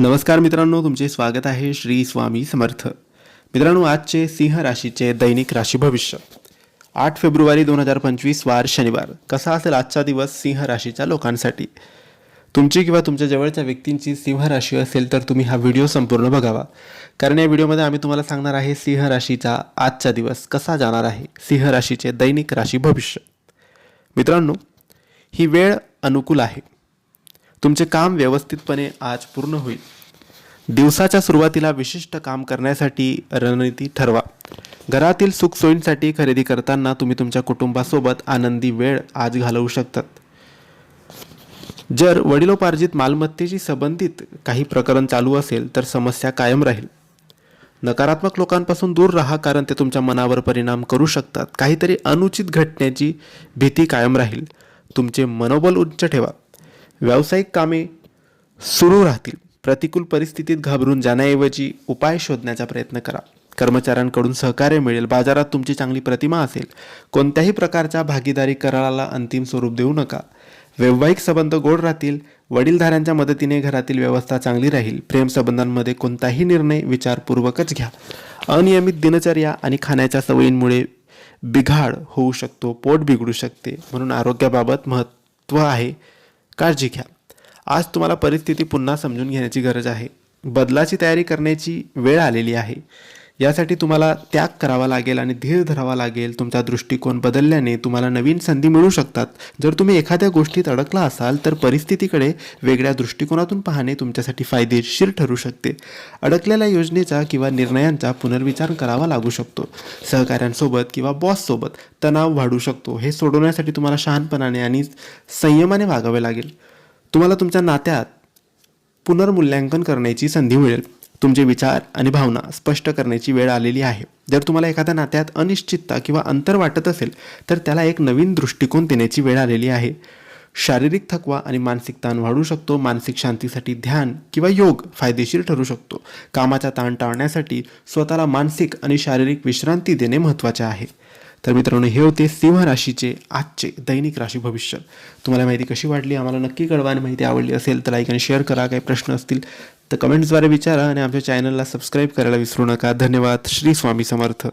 नमस्कार मित्रांनो तुमचे स्वागत आहे श्री स्वामी समर्थ. मित्रांनो आजचे सिंह राशीचे दैनिक राशी भविष्य. आठ फेब्रुवारी दोन हजार पंचवीस वार शनिवार. कसा असेल आजचा दिवस सिंह राशीच्या लोकांसाठी? तुमची किंवा तुमच्या जवळच्या व्यक्तींची सिंह राशी असेल तर तुम्ही हा व्हिडिओ संपूर्ण बघावा. कारण या व्हिडिओमध्ये आम्ही तुम्हाला सांगणार आहे सिंह राशीचा आजचा दिवस कसा जाणार आहे सिंह राशीचे दैनिक राशी भविष्य. मित्रांनो ही वेळ अनुकूल आहे. तुमचे काम व्यवस्थितपणे आज पूर्ण होईल. दिवसाच्या सुरुवातीला विशिष्ट काम करण्यासाठी रणनीती ठरवा. घरातील सुखसोयींसाठी खरेदी करताना तुम्ही तुमच्या कुटुंबासोबत आनंदी वेळ आज घालवू शकतात जर वडिलोपार्जित मालमत्तेशी संबंधित काही प्रकरण चालू असेल तर समस्या कायम राहील. नकारात्मक लोकांपासून दूर राहा कारण ते तुमच्या मनावर परिणाम करू शकतात. काहीतरी अनुचित घटनेची भीती कायम राहील. तुमचे मनोबल उच्च ठेवा. व्यावसायिक कामे सुरू राहतील. प्रतिकूल परिस्थितीत घाबरून जाण्याऐवजी उपाय शोधण्याचा प्रयत्न करा. कर्मचाऱ्यांकडून सहकार्य मिळेल. बाजारात तुमची चांगली प्रतिमा असेल. कोणत्याही प्रकारच्या भागीदारी कराराला अंतिम स्वरूप देऊ नका. वैवाहिक संबंध गोड राहतील. वडीलधाऱ्यांच्या मदतीने घरातील व्यवस्था चांगली राहील. प्रेमसंबंधांमध्ये कोणताही निर्णय विचारपूर्वकच घ्या. अनियमित दिनचर्या आणि खाण्याच्या सवयींमुळे बिघाड होऊ शकतो. पोट बिघडू शकते. म्हणून आरोग्याबाबत महत्त्व आहे. काळजी घ्या. आज तुम्हाला परिस्थिती पुन्हा समजून घेण्याची गरज आहे. बदलाची तयारी करण्याची वेळ आलेली आहे. यासाठी तुम्हाला त्याग करावा लागेल आणि धीर धरावा लागेल. तुमचा दृष्टिकोन बदलल्याने तुम्हाला नवीन संधी मिळू शकतात. जर तुम्ही एखाद्या गोष्टीत अडकला असाल तर परिस्थितीकडे वेगळ्या दृष्टिकोनातून पाहणे तुमच्यासाठी फायदेशीर ठरू शकते. अडकलेल्या योजनेचा किंवा निर्णयांचा पुनर्विचार करावा लागू शकतो. सहकाऱ्यांसोबत किंवा बॉससोबत तणाव वाढू शकतो. हे सोडवण्यासाठी तुम्हाला शहाणपणाने आणि संयमाने वागावे लागेल. तुम्हाला तुमच्या नात्यात पुनर्मूल्यांकन करण्याची संधी मिळेल. तुमचे विचार आणि भावना स्पष्ट करण्याची वेळ आलेली आहे. जर तुम्हाला एखाद्या नात्यात अनिश्चितता किंवा अंतर वाटत असेल तर त्याला एक नवीन दृष्टिकोन देण्याची वेळ आलेली आहे. शारीरिक थकवा आणि मानसिक ताण वाढू शकतो. मानसिक शांतीसाठी ध्यान किंवा योग फायदेशीर ठरू शकतो. कामाचा ताण टाळण्यासाठी स्वतःला मानसिक आणि शारीरिक विश्रांती देणे महत्त्वाचे आहे. तर मित्रांनो हे होते सिंह राशीचे आजचे दैनिक राशी भविष्य. तुम्हाला माहिती कशी वाटली? आम्हाला नक्की कळवा. आणि माहिती आवडली असेल तर लाईक आणि शेअर करा. काही प्रश्न असतील तर कमेंट्सद्वारे विचारा आणि आमच्या चॅनलला सबस्क्राईब करायला विसरू नका. धन्यवाद. श्री स्वामी समर्थ.